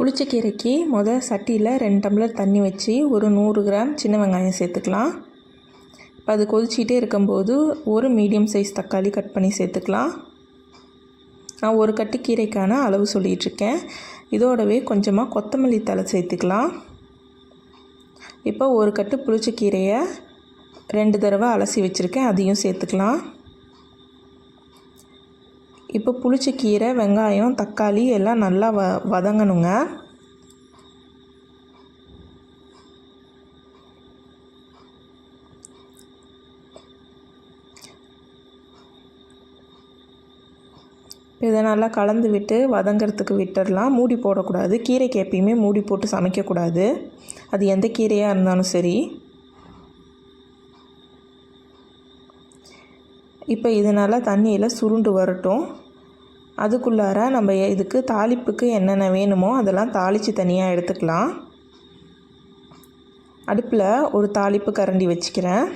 புளிச்சக்கீரைக்கு முதல் சட்டியில் ரெண்டு டம்ளர் தண்ணி வச்சு ஒரு நூறு கிராம் சின்ன வெங்காயம் சேர்த்துக்கலாம். இப்போ அது கொதிச்சிட்டே இருக்கும்போது ஒரு மீடியம் சைஸ் தக்காளி கட் பண்ணி சேர்த்துக்கலாம். நான் ஒரு கட்டு கீரைக்கான அளவு சொல்லிகிட்ருக்கேன் இதோடவே கொஞ்சமாக கொத்தமல்லி தழை சேர்த்துக்கலாம். இப்போ ஒரு கட்டு புளிச்சக்கீரையை ரெண்டு தடவை அலசி வச்சுருக்கேன். அதையும் சேர்த்துக்கலாம். இப்போ புளிச்ச கீரை வெங்காயம் தக்காளி எல்லாம் நல்லா வ வதங்கணுங்க. இதை நல்லா கலந்து விட்டு வதங்கிறதுக்கு விட்டுடலாம் மூடி போடக்கூடாது. கீரைக்கு எப்பயுமே மூடி போட்டு சமைக்கக்கூடாது. அது எந்த கீரையாக இருந்தாலும் சரி. இப்போ இதனால் தண்ணியில் சுருண்டு வரட்டும். அதுக்குள்ளார நம்ம இதுக்கு தாளிப்புக்கு என்னென்ன வேணுமோ அதெல்லாம் தாளித்து தனியாக எடுத்துக்கலாம். அடுப்பில் ஒரு தாளிப்பு கரண்டி வச்சுக்கிறேன்.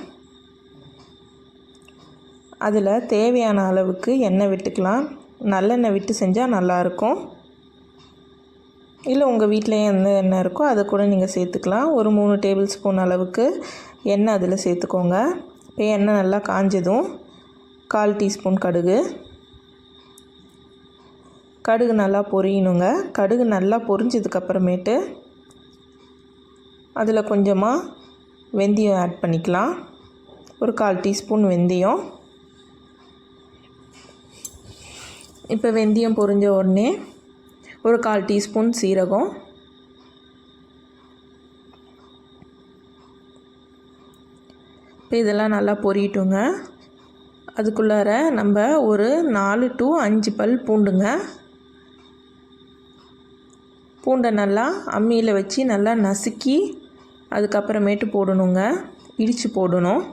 அதில் தேவையான அளவுக்கு எண்ணெய் விட்டுக்கலாம். நல்லெண்ணெய் விட்டு செஞ்சால் நல்லாயிருக்கும் இல்லை உங்கள் வீட்டிலேயே எந்த எண்ணெய் இருக்கோ அதை கூட நீங்கள் சேர்த்துக்கலாம். ஒரு மூணு டேபிள் ஸ்பூன் அளவுக்கு எண்ணெய் அதில் சேர்த்துக்கோங்க. இப்போ எண்ணெய் நல்லா காஞ்சதும் கால் டீஸ்பூன் கடுகு. கடுகு நல்லா பொரியணுங்க. கடுகு நல்லா பொரிஞ்சதுக்கப்புறமேட்டு அதில் கொஞ்சமாக வெந்தயம் ஆட் பண்ணிக்கலாம். ஒரு கால் டீஸ்பூன் வெந்தயம். இப்போ வெந்தயம் பொரிஞ்ச உடனே ஒரு கால் டீஸ்பூன் சீரகம். இப்போ இதெல்லாம் நல்லா பொரியட்டுங்க. அதுக்குள்ளார நம்ம ஒரு நாலு டு அஞ்சு பல் பூண்டுங்க. பூண்டை நல்லா அம்மியில் வச்சு நல்லா நசுக்கி அதுக்கப்புறமேட்டு போடணுங்க. இடித்து போடணும்.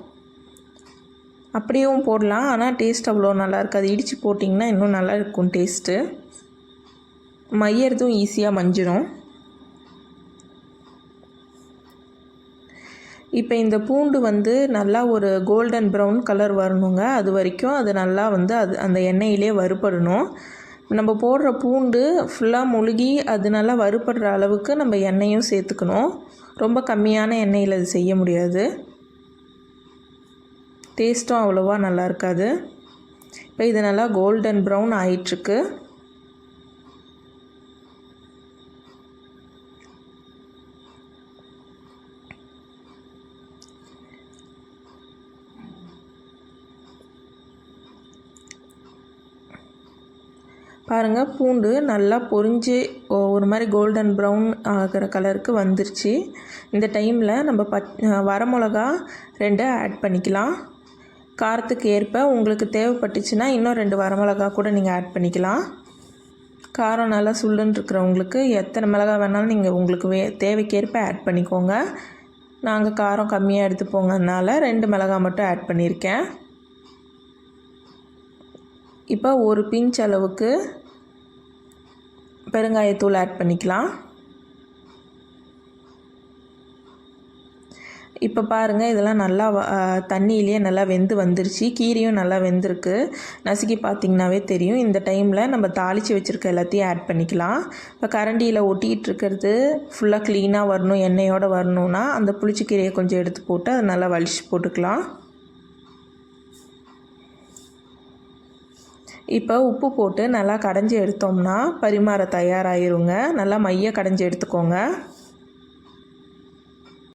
அப்படியும் போடலாம். ஆனால் டேஸ்ட் அவ்வளோ நல்லா இருக்காது. இடித்து போட்டிங்கன்னா இன்னும் நல்லா இருக்கும் டேஸ்ட்டு மையறதும் ஈஸியாக மஞ்சிடும் இப்போ இந்த பூண்டு வந்து நல்லா ஒரு கோல்டன் ப்ரௌன் கலர் வரணுங்க. அது வரைக்கும் அது நல்லா வந்து அது அந்த எண்ணெயிலே வறுபடணும். நம்ம போடுற பூண்டு ஃபுல்லாக முழுகி அது நல்லா வறுபடுற அளவுக்கு நம்ம எண்ணெயும் சேர்த்துக்கணும். ரொம்ப கம்மியான எண்ணெயில் அது செய்ய முடியாது. டேஸ்ட்டும் அவ்வளோவா நல்லா இருக்காது. இப்போ இது நல்லா கோல்டன் ப்ரௌன் ஆயிட்டுருக்கு. பாருங்கள் பூண்டு நல்லா பொரிஞ்சு ஒரு மாதிரி கோல்டன் ப்ரௌன் ஆகிற கலருக்கு வந்துருச்சு. இந்த டைமில் நம்ம பச் வரமிளகா ரெண்டு ஆட் பண்ணிக்கலாம். காரத்துக்கு ஏற்ப உங்களுக்கு தேவைப்பட்டுச்சுன்னா இன்னும் ரெண்டு வரமிளகா கூட நீங்கள் ஆட் பண்ணிக்கலாம். காரம் நல்லா சுள்ளுன்னு இருக்கிறவங்களுக்கு எத்தனை மிளகா வேணாலும் நீங்கள் உங்களுக்கு வே தேவைக்கேற்ப ஆட் பண்ணிக்கோங்க. நாங்கள் காரம் கம்மியாக எடுத்துப்போங்கனால ரெண்டு மிளகா மட்டும் ஆட் பண்ணியிருக்கேன். இப்போ ஒரு பிஞ்ச் அளவுக்கு பெருங்காயத்தூள் ஆட் பண்ணிக்கலாம். இப்போ பாருங்கள் இதெல்லாம் நல்லா தண்ணியிலேயே நல்லா வெந்து வந்துருச்சு. கீரையும் நல்லா வெந்திருக்கு. நசுக்கி பார்த்திங்கனாவே தெரியும். இந்த டைமில் நம்ம தாளித்து வச்சுருக்க எல்லாத்தையும் ஆட் பண்ணிக்கலாம். இப்போ கரண்டியில் ஒட்டிகிட்டு இருக்கிறது ஃபுல்லாக க்ளீனாக வரணும் எண்ணெயோடு வரணுன்னா அந்த புளிச்சிக்கீரையை கொஞ்சம் எடுத்து போட்டு அதை நல்லா வலிச்சு போட்டுக்கலாம். இப்போ உப்பு போட்டு நல்லா கடைஞ்சி எடுத்தோம்னா பரிமாற தயாராகிருங்க நல்லா மைய கடைஞ்சி எடுத்துக்கோங்க.